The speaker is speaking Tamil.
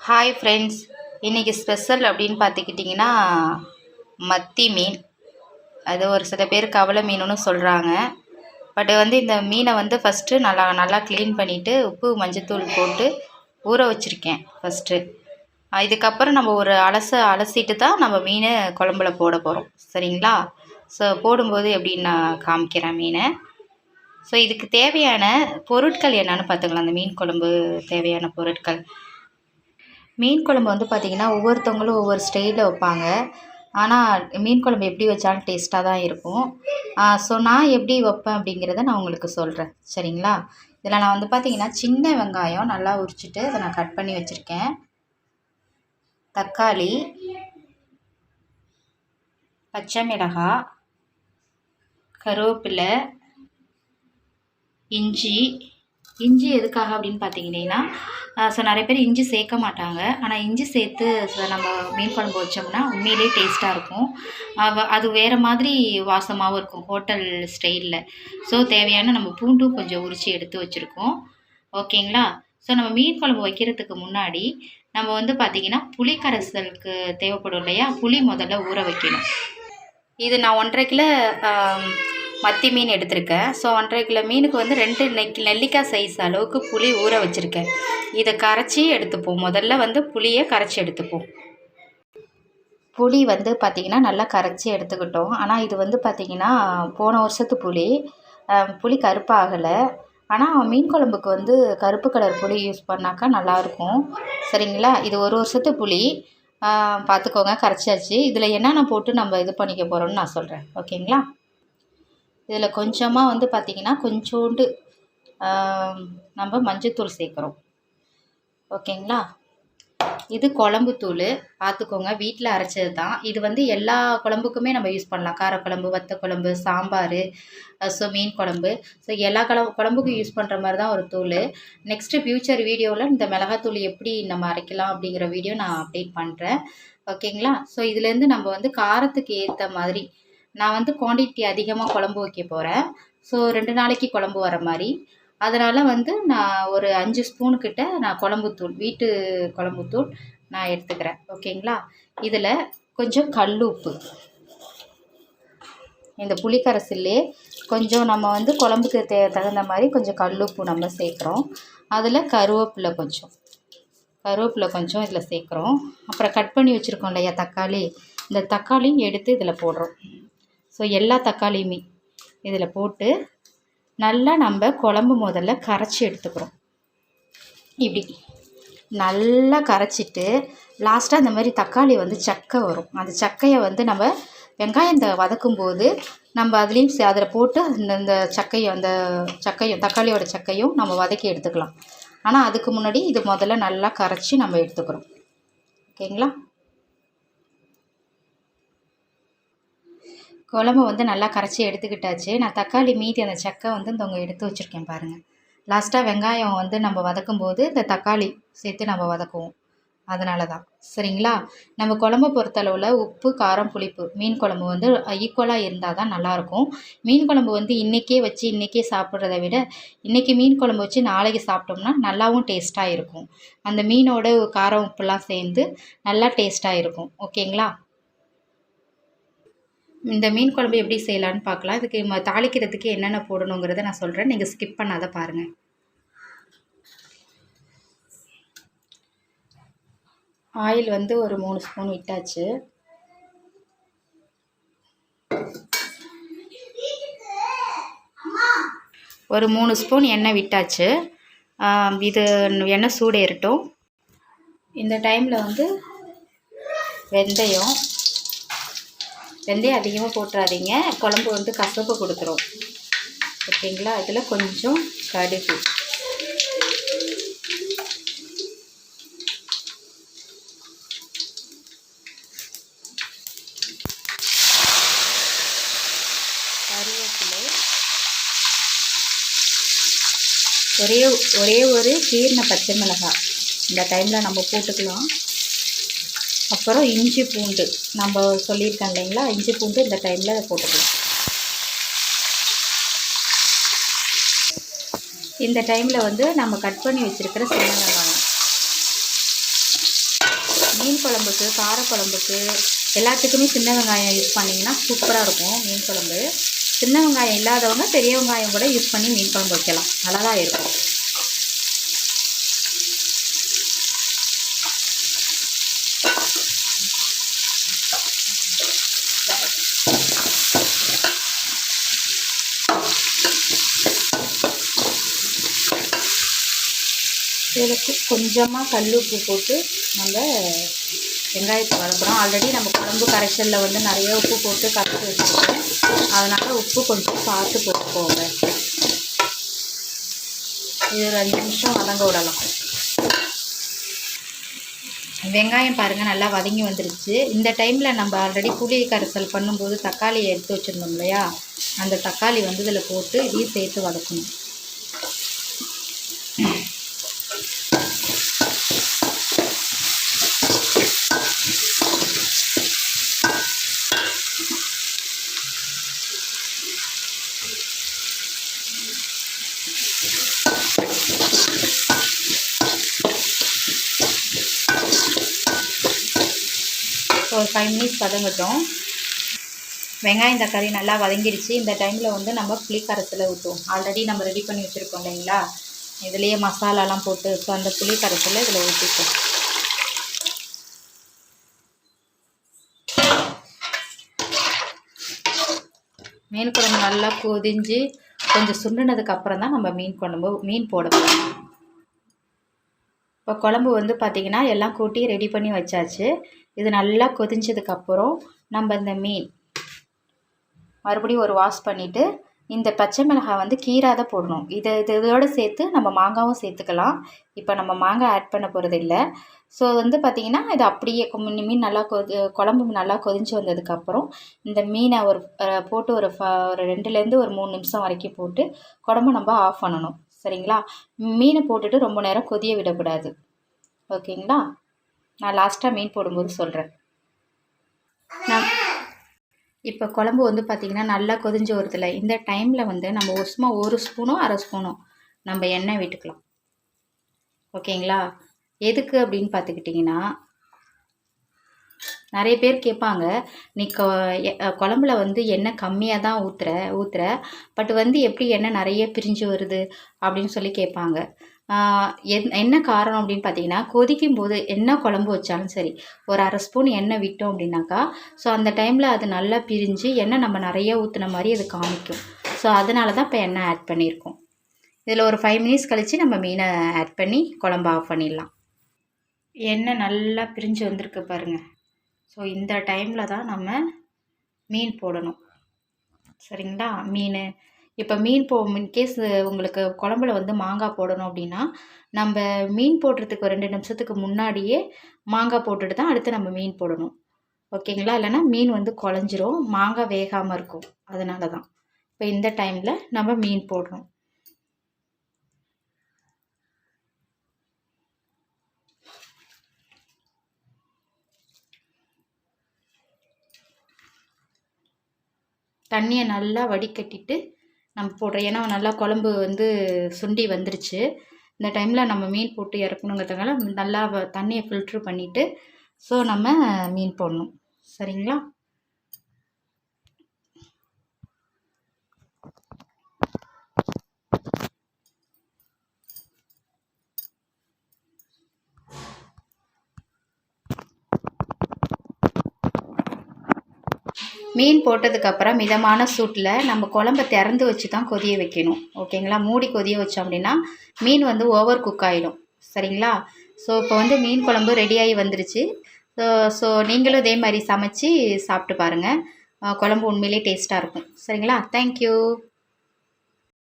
ஹாய் ஃப்ரெண்ட்ஸ் இன்றைக்கி ஸ்பெஷல் அப்படின்னு பார்த்துக்கிட்டிங்கன்னா மத்தி மீன். அது ஒரு சில பேர் கவலை மீனுன்னு சொல்கிறாங்க பட் வந்து இந்த மீனை வந்து ஃபஸ்ட்டு நல்லா நல்லா க்ளீன் பண்ணிவிட்டு உப்பு மஞ்சத்தூள் போட்டு ஊற வச்சுருக்கேன் ஃபஸ்ட்டு இதுக்கப்புறம் நம்ம ஒரு அலச அலசிட்டு தான் நம்ம மீனை குழம்புல போட போகிறோம் சரிங்களா? ஸோ போடும்போது எப்படின்னு நான் காமிக்கிறேன் மீனை? ஸோ இதுக்கு தேவையான பொருட்கள் என்னென்னு பார்த்துக்கலாம். அந்த மீன் குழம்பு தேவையான பொருட்கள். மீன் குழம்பு வந்து பார்த்திங்கன்னா ஒவ்வொருத்தவங்களும் ஒவ்வொரு ஸ்டைலில் வைப்பாங்க. ஆனால் மீன் குழம்பு எப்படி வச்சாலும் டேஸ்ட்டாக தான் இருக்கும். ஸோ நான் எப்படி வைப்பேன் அப்படிங்கிறத நான் உங்களுக்கு சொல்கிறேன் சரிங்களா? இதில் நான் வந்து பார்த்திங்கன்னா சின்ன வெங்காயம் நல்லா உரிச்சிட்டு அதை நான் கட் பண்ணி வச்சுருக்கேன். தக்காளி பச்சை மிளகாய் கருவேப்பிலை இஞ்சி இஞ்சி எதுக்காக அப்படின்னு பார்த்தீங்கன்னா ஸோ நிறைய பேர் இஞ்சி சேர்க்க மாட்டாங்க. ஆனால் இஞ்சி சேர்த்து நம்ம மீன் குழம்பு வச்சோம்னா உண்மையிலே டேஸ்ட்டாக இருக்கும். அது வேறு மாதிரி வாசமாகவும் இருக்கும் ஹோட்டல் ஸ்டைலில் ஸோ தேவையான நம்ம பூண்டும் கொஞ்சம் உரித்து எடுத்து வச்சுருக்கோம். ஓகேங்களா? ஸோ நம்ம மீன் குழம்பு வைக்கிறதுக்கு முன்னாடி நம்ம வந்து பார்த்திங்கன்னா புளி கரைசலுக்கு தேவைப்படும் இல்லையா? புளி முதல்ல ஊற வைக்கணும். இது நான் ஒன்றரை கிலோ மத்தி மீன் எடுத்திருக்கேன். ஸோ ஒன்றரை கிலோ மீனுக்கு வந்து ரெண்டு நெக் நெல்லிக்காய் சைஸ் அளவுக்கு புளி ஊற வச்சுருக்கேன். இதை கரைச்சி எடுத்துப்போம். முதல்ல வந்து புளியை கரைச்சி எடுத்துப்போம். புளி வந்து பார்த்திங்கன்னா நல்லா கரைச்சி எடுத்துக்கிட்டோம். ஆனால் இது வந்து பார்த்திங்கன்னா போன வருஷத்து புளி. புளி கருப்பாகலை. ஆனால் மீன் குழம்புக்கு வந்து கருப்பு கலர் புளி யூஸ் பண்ணாக்கா நல்லாயிருக்கும். சரிங்களா? இது ஒரு வருஷத்து புளி. பார்த்துக்கோங்க கரைச்சாச்சு. இதில் என்னென்ன போட்டு நம்ம இது பண்ணிக்க போகிறோம்னு நான் சொல்கிறேன் ஓகேங்களா? இதில் கொஞ்சமாக வந்து பார்த்திங்கன்னா கொஞ்சோண்டு நம்ம மஞ்சத்தூள் சேர்க்குறோம். ஓகேங்களா? இது குழம்பு தூள். பார்த்துக்கோங்க வீட்டில் அரைச்சது தான். இது வந்து எல்லா குழம்புக்குமே நம்ம யூஸ் பண்ணலாம். காரக்குழம்பு வத்த குழம்பு சாம்பார் ஸோ மீன் குழம்பு. ஸோ எல்லா குழம்பு குழம்புக்கும் யூஸ் பண்ணுற மாதிரி தான் ஒரு தூள். நெக்ஸ்ட்டு ஃப்யூச்சர் வீடியோவில் இந்த மிளகாத்தூள் எப்படி நம்ம அரைக்கலாம் அப்படிங்கிற வீடியோ நான் அப்டேட் பண்ணுறேன் ஓகேங்களா? ஸோ இதுலேருந்து நம்ம வந்து காரத்துக்கு ஏற்ற மாதிரி நான் வந்து குவாண்டிட்டி அதிகமாக குழம்பு வைக்க போகிறேன் ஸோ ரெண்டு நாளைக்கு குழம்பு வர மாதிரி. அதனால் வந்து நான் ஒரு அஞ்சு ஸ்பூனுக்கிட்ட நான் குழம்புத்தூள் வீட்டு குழம்புத்தூள் நான் எடுத்துக்கிறேன். ஓகேங்களா? இதில் கொஞ்சம் கல் உப்பு. இந்த புளிக்கரைசல்லே கொஞ்சம் நம்ம வந்து குழம்புக்கு தே தகுந்த மாதிரி கொஞ்சம் கல் உப்பு நம்ம சேர்க்குறோம். அதில் கருவேப்பிலை கொஞ்சம். கருவேப்பிலை கொஞ்சம் இதில் சேர்க்குறோம். அப்புறம் கட் பண்ணி வச்சுருக்கோம் இல்லையா தக்காளி? இந்த தக்காளியும் எடுத்து இதில் போடுறோம். ஸோ எல்லா தக்காளியுமே இதில் போட்டு நல்லா நம்ம குழம்பு முதல்ல கரைச்சி எடுத்துக்கிறோம். இப்படி நல்லா கரைச்சிட்டு லாஸ்ட்டாக இந்த மாதிரி தக்காளி வந்து சக்கை வரும். அந்த சக்கையை வந்து நம்ம வெங்காயம் வதக்கும் வதக்கும்போது நம்ம அதுலேயும் சே- அதில் போட்டு அந்த இந்த சக்கையும் அந்த சக்கையும் தக்காளியோட சக்கையும் நம்ம வதக்கி எடுத்துக்கலாம். ஆனால் அதுக்கு முன்னாடி இது முதல்ல நல்லா கரைச்சி நம்ம எடுத்துக்கிறோம். ஓகேங்களா? குழம்பு வந்து நல்லா கரைச்சி எடுத்துக்கிட்டாச்சு. நான் தக்காளி மீதி அந்த சக்கை வந்து இந்த எடுத்து வச்சுருக்கேன் பாருங்கள் லாஸ்ட்டாக வெங்காயம் வந்து நம்ம வதக்கும்போது இந்த தக்காளி சேர்த்து நம்ம வதக்குவோம். அதனால தான் சரிங்களா? நம்ம குழம்பு பொறுத்தளவில் உப்பு காரம் புளிப்பு மீன் குழம்பு வந்து ஈக்குவலாக இருந்தால் தான் நல்லாயிருக்கும். மீன் குழம்பு வந்து இன்றைக்கே வச்சு இன்றைக்கே சாப்பிட்றத விட இன்றைக்கி மீன் குழம்பு வச்சு நாளைக்கு சாப்பிட்டோம்னா நல்லாவும் டேஸ்ட்டாக இருக்கும். அந்த மீனோட காரம் உப்புலாம் சேர்ந்து நல்லா டேஸ்ட்டாக இருக்கும். ஓகேங்களா இந்த மீன் குழம்பு எப்படி செய்யலான்னு பார்க்கலாம். இதுக்கு தாளிக்கிறதுக்கு என்னென்ன போடணுங்கிறத நான் சொல்கிறேன் நீங்கள் ஸ்கிப் பண்ணாத பாருங்கள் ஆயில் வந்து ஒரு மூணு ஸ்பூன் விட்டாச்சு. ஒரு மூணு ஸ்பூன் எண்ணெய் விட்டாச்சு. இது எண்ணெய் சூடேறட்டும். இந்த டைமில் வந்து வெந்தயம் வெந்தயம் அதிகமாக போட்டுறாதீங்க. குழம்பு வந்து கசப்பு கொடுத்துரும். ஓகேங்களா? அதில் கொஞ்சம் கடுகு. கருவேப்பிலை. ஒரே ஒரே ஒரு கீர்ன பச்சை மிளகாய். இந்த டைமில் நம்ம போட்டுக்கலாம். அப்புறம் இஞ்சி பூண்டு. நம்ம சொல்லியிருக்கேன் இல்லைங்களா? இஞ்சி பூண்டு இந்த டைமில் போட்டுக்கலாம். இந்த டைமில் வந்து நம்ம கட் பண்ணி வச்சுருக்கிற சின்ன வெங்காயம். மீன் குழம்புக்கு காரக்குழம்புக்கு எல்லாத்துக்குமே சின்ன வெங்காயம் யூஸ் பண்ணிங்கன்னா சூப்பராக இருக்கும் மீன் குழம்பு. சின்ன வெங்காயம் இல்லாதவங்க பெரிய வெங்காயம் கூட யூஸ் பண்ணி மீன் குழம்பு வைக்கலாம். நல்லா தான் இருக்கும். அளவுக்கு கொஞ்சமாக கல் உப்பு போட்டு நம்ம வெங்காயத்தை வளர்க்குறோம். ஆல்ரெடி நம்ம குழம்பு கரைசலில் வந்து நிறைய உப்பு போட்டு கரைச்சி வச்சுருக்கேன் அதனால் உப்பு கொஞ்சம் பார்த்து போட்டுக்கோங்க. இது ஒரு அஞ்சு நிமிஷம் வதங்க விடலாம். வெங்காயம் பாருங்கள் நல்லா வதங்கி வந்துருச்சு. இந்த டைமில் நம்ம ஆல்ரெடி புளி கரைசல் பண்ணும்போது தக்காளியை எடுத்து வச்சுருந்தோம் இல்லையா? அந்த தக்காளி வந்து இதில் போட்டு இதையும் சேர்த்து வதக்கணும். ஒரு ஃபைவ் மினிட்ஸ் வதங்கட்டும் வெங்காயம் தக்காளி நல்லா வதங்கிடுச்சு இந்த டைமில் வந்து நம்ம புளி ஊற்றும் ஊற்றுவோம் ஆல்ரெடி நம்ம ரெடி பண்ணி வச்சுருக்கோம் இல்லைங்களா? இதுலேயே மசாலாலாம் போட்டு ஸோ அந்த புளி இதில் ஊற்றிப்போம் மீன் குழம்பு நல்லா கொதிஞ்சு கொஞ்சம் சுண்டுனதுக்கு அப்புறம் தான் நம்ம மீன் குழம்பு மீன் போட போகிறோம் இப்போ குழம்பு வந்து பார்த்திங்கன்னா எல்லாம் கூட்டி ரெடி பண்ணி வச்சாச்சு. இது நல்லா கொதிஞ்சதுக்கப்புறம் நம்ம இந்த மீன் மறுபடியும் ஒரு வாஷ் பண்ணிவிட்டு இந்த பச்சை மிளகாய் வந்து கீராத போடணும். இதை இது இதோடு சேர்த்து நம்ம மாங்காவும் சேர்த்துக்கலாம். இப்போ நம்ம மாங்காய் ஆட் பண்ண போகிறது இல்லை. ஸோ வந்து பார்த்திங்கன்னா இது அப்படியே மீன் நல்லா கொதி குழம்பு நல்லா கொதிஞ்சு வந்ததுக்கப்புறம் இந்த மீனை ஒரு போட்டு ஒரு ஃப ஒரு ரெண்டுலேருந்து ஒரு மூணு நிமிஷம் வரைக்கும் போட்டு குழம்பு நம்ம ஆஃப் பண்ணணும். சரிங்களா? மீனை போட்டுட்டு ரொம்ப நேரம் கொதிய விடக்கூடாது. ஓகேங்களா? நான் லாஸ்ட்டாக மீன் போடும்போது சொல்கிறேன் நான் இப்போ குழம்பு வந்து பார்த்திங்கன்னா நல்லா கொதிஞ்சு வருதில்ல இந்த டைமில் வந்து நம்ம ஒரு சும்மா ஒரு ஸ்பூனோ அரை ஸ்பூனோ நம்ம எண்ணெய் விட்டுக்கலாம். ஓகேங்களா? எதுக்கு அப்படின்னு பார்த்துக்கிட்டிங்கன்னா நிறைய பேர் கேட்பாங்க நீ எ- குழம்புல வந்து எண்ணெய் கம்மியாக தான் ஊற்றுற ஊற்றுற பட் வந்து எப்படி எண்ணெய் நிறைய பிரிஞ்சு வருது? அப்படின்னு சொல்லி கேட்பாங்க. என்ன காரணம் அப்படின்னு பார்த்தீங்கன்னா கொதிக்கும் போது என்ன குழம்பு வச்சாலும் சரி ஒரு அரை ஸ்பூன் எண்ணெய் விட்டோம் அப்படின்னாக்கா ஸோ அந்த டைமில் அது நல்லா பிரிஞ்சு எண்ணெய் நம்ம நிறைய ஊற்றுன மாதிரி அது காமிக்கும். ஸோ அதனால தான் இப்போ எண்ணெய் ஆட் பண்ணியிருக்கோம். இதில் ஒரு ஃபைவ் மினிட்ஸ் கழித்து நம்ம மீனை ஆட் பண்ணி குழம்பு ஆஃப் பண்ணிடலாம். எண்ணெய் நல்லா பிரிஞ்சு வந்திருக்கு பாருங்கள் ஸோ இந்த டைமில் தான் நம்ம மீன் போடணும். சரிங்களா? மீன் இப்போ மீன் போ இன்கேஸ் உங்களுக்கு குழம்புல வந்து மாங்காய் போடணும் அப்படின்னா நம்ம மீன் போடுறதுக்கு ரெண்டு நிமிஷத்துக்கு முன்னாடியே மாங்காய் போட்டுட்டு தான் அடுத்து நம்ம மீன் போடணும். ஓகேங்களா? இல்லைன்னா மீன் வந்து குழஞ்சிரும். மாங்காய் வேகாமல் இருக்கும். அதனால தான் இப்போ இந்த டைமில் நம்ம மீன் போடுறோம். தண்ணியை நல்லா வடிகட்டிட்டு நம்ம போடுறோம். ஏன்னா நல்லா குழம்பு வந்து சுண்டி வந்துருச்சு. இந்த டைமில் நம்ம மீன் போட்டு இறக்கணுங்கிறதுனால நல்லா வ- தண்ணியை ஃபில்ட்ரு பண்ணிவிட்டு ஸோ நம்ம மீன் போடணும். சரிங்களா? மீன் போட்டதுக்கப்புறம் மிதமான சூட்டில் நம்ம குழம்ப திறந்து வச்சு தான் கொதிய வைக்கணும். ஓகேங்களா? மூடி கொதிய வச்சோம் அப்படின்னா மீன் வந்து ஓவர் குக் ஆகிடும் சரிங்களா? ஸோ இப்போ வந்து மீன் குழம்பு ரெடியாகி வந்துருச்சு. ஸோ ஸோ நீங்களும் இதே மாதிரி சமைச்சு சாப்பிட்டு பாருங்கள் குழம்பு உண்மையிலே டேஸ்ட்டாக இருக்கும். சரிங்களா? தேங்க்யூ